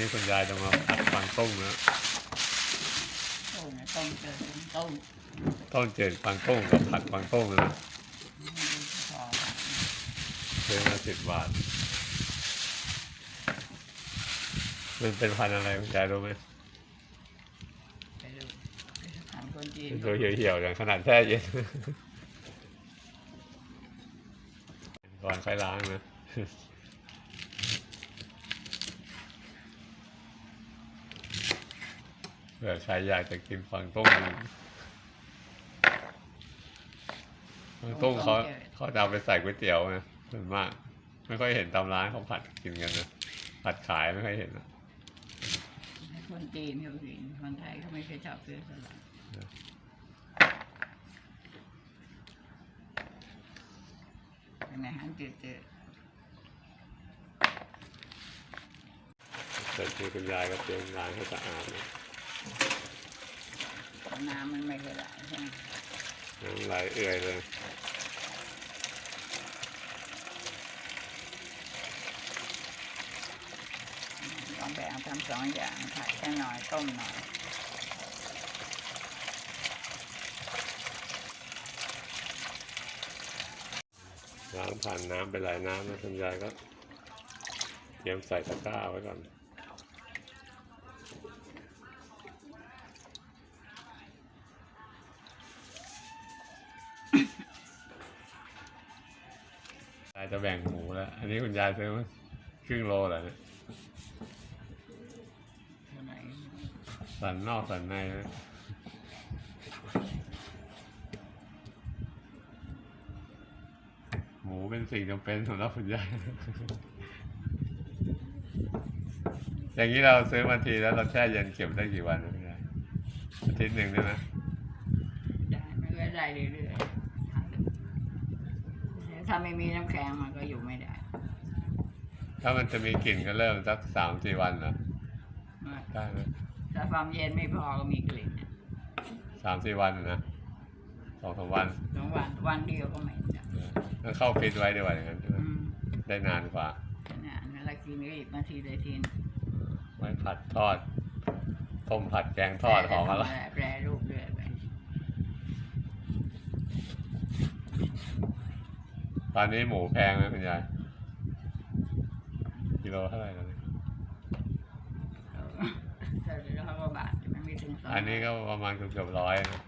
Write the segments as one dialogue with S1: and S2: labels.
S1: นี้คุณยายจะมาผัดฟังต้มแล้ว
S2: ต้มต้มเจอต้ม
S1: ต้มจืดฟังต้มกับผัดฟังต้มนะ
S2: พอ
S1: ซื้อมาสิบบาท มันเป็นพันธุ์อะไรคุณยายรู้ไหม
S2: ไปดูไปถามคนจีน
S1: ตัวเหี่ยวๆอย่างขนาดแช่เย็นก่อนค่อยล้างนะ เผื่อใครอยากจะกินฟังต้มฟังต้มเขาเขาจะเอาไปใส่ก๋วยเตี๋ยวนะส่วนมาก ไม่ค่อยเห็นตามร้านเขาผัดกินกันนะผัดขายไม่ค่อยเห็นนะ
S2: คนจีนเขากินคนไทยเขาไม่เคยชอบซื้อสลัดเป็นอาหารจืด
S1: เสร็จที่คุณยายก็เตรียมล้างให้สะอาดนะ
S2: ๆ น้ำมันไม่เคยไหลใช่ไหม
S1: น้ำไหลเอื่อยเลย
S2: ลองแบบทำสองอย่างผัดแค่หน่อยต้มหน่อย
S1: ล้างผ่านน้ำไปหลายน้ำนะคุณยายก็เตรียมใส่ตะกร้าไว้ก่อน ยายจะแบ่งหมูแล้ว อันนี้คุณยายซื้อมาครึ่งโลเหรอเนี่ย
S2: ไหร่
S1: สันนอกสันในนะหมูเป็นสิ่งจำเป็นสำหรับคุณยาย อย่างนี้เราซื้อมาทีแล้วเราแช่เย็นเก็บได้กี่วันนะคุณยายอาทิตย์หนึ่งได้ไหม
S2: ได้มันก็ได้เรื่อยๆ ถ้าไม่มีน้ำแข็งมันก็อยู่ไม่ได้
S1: ถ้ามันจะมีกลิ่นก็เริ่มสักสามสี่วันเหรอได้ไหม
S2: ถ้าความเย็นไม่พอก็มีกลิ่น
S1: สามสี่วันนะสองสามวัน
S2: สองวันวันเดียวก็ไม่ได้
S1: ต้องเข้าฟรีซไว้ดีกว่าอย่างนั้นใช่ไหม
S2: อืม
S1: ได้นานกว่า
S2: ขนาดนั้นละกินก็อีกนาทีได้ทีน
S1: ไว้ผัดทอดต้มผัดแกงทอดหอมอะไร
S2: แปรรูปเรื่อยไป
S1: ตอนนี้หมูแพงไหมคุณยายกิโลเท่าไหร่แล้วเนี่ย
S2: แต่เดี๋ยวเขาก็บาทมันไม่ถึงสอง
S1: อันนี้ก็ประมาณเกือบๆร้อยนะ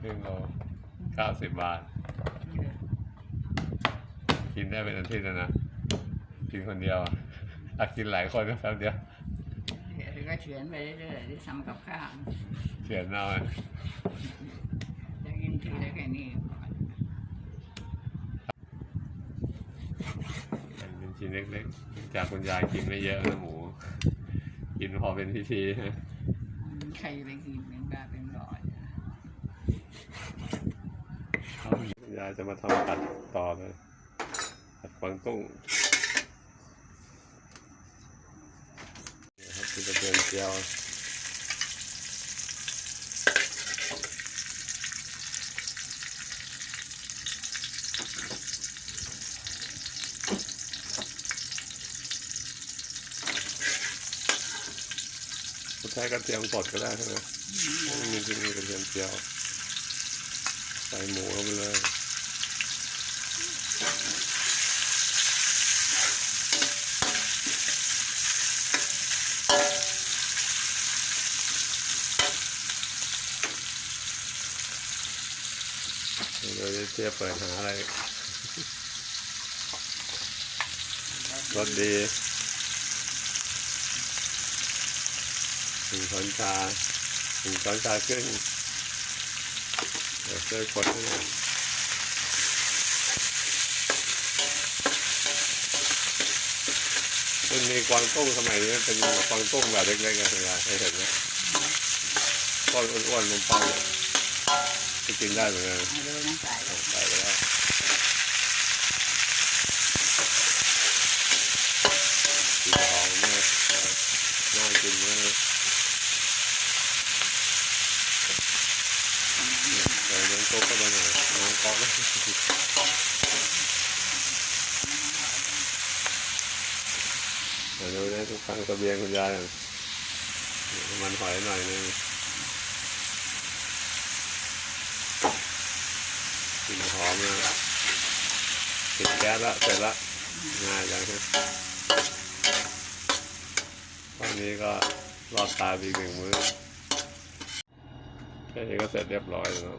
S1: ครึ่งโลเก้าสิบบาท กินได้เป็นอาทิตย์แล้วนะกินคนเดียวอะถ้ากินหลายคนก็แป๊บเดียว
S2: เดี๋ยวก็เฉือนไปเรื่อยๆที่ทำกับข้าว
S1: เสียเอาอะ
S2: จะกินทีได้แค่นี้พอ
S1: เป็น ชิ้นเล็กๆ จากคุณยายกินไม่เยอะนะหมู กินพอเป็นพิธีนะ
S2: ใครไปกินเป็นบ้าเป็นบ่อย
S1: คุณยายจะมาทำผัดต่อเลยผัดกวางตุ้งนี่ครับคือกระเทียมเจียว ช้กระเทียมสดก็ได้ใช่ไหมไม่มีที่มีกระเทียมเจียว ใส่หมูลงไปเลยเดี๋ยวจะเทียบเปิดหาอะไรรสดี หนึ่งช้อนชาหนึ่งช้อนชาครึ่งเดี๋ยวช่วยกดให้หน่อยมันมีกวางตุ้งสมัยนี้มันเป็นกวางตุ้งแบบเล็กๆกันคุณยายเคยเห็นไหมก้อนอ้วนๆนมปังจะกินได้เหมือนกัน
S2: มาดูน้ำใส
S1: ใส่ไปแล้วสีหอมมากน่ากินมากใส่น้ำซุปเข้าไปหน่อย น้ำก๊อกเดี๋ยวดูนะทุกครั้งเบียงคุณยายอะน้ำมันหอยหน่อยนึงกลิ่นหอมนะปิดแก๊สละเสร็จละง่ายจังครับตอนนี้ก็รอดตายไปอีกหนึ่งมื้อแค่นี้ก็เสร็จเรียบร้อยแล้ว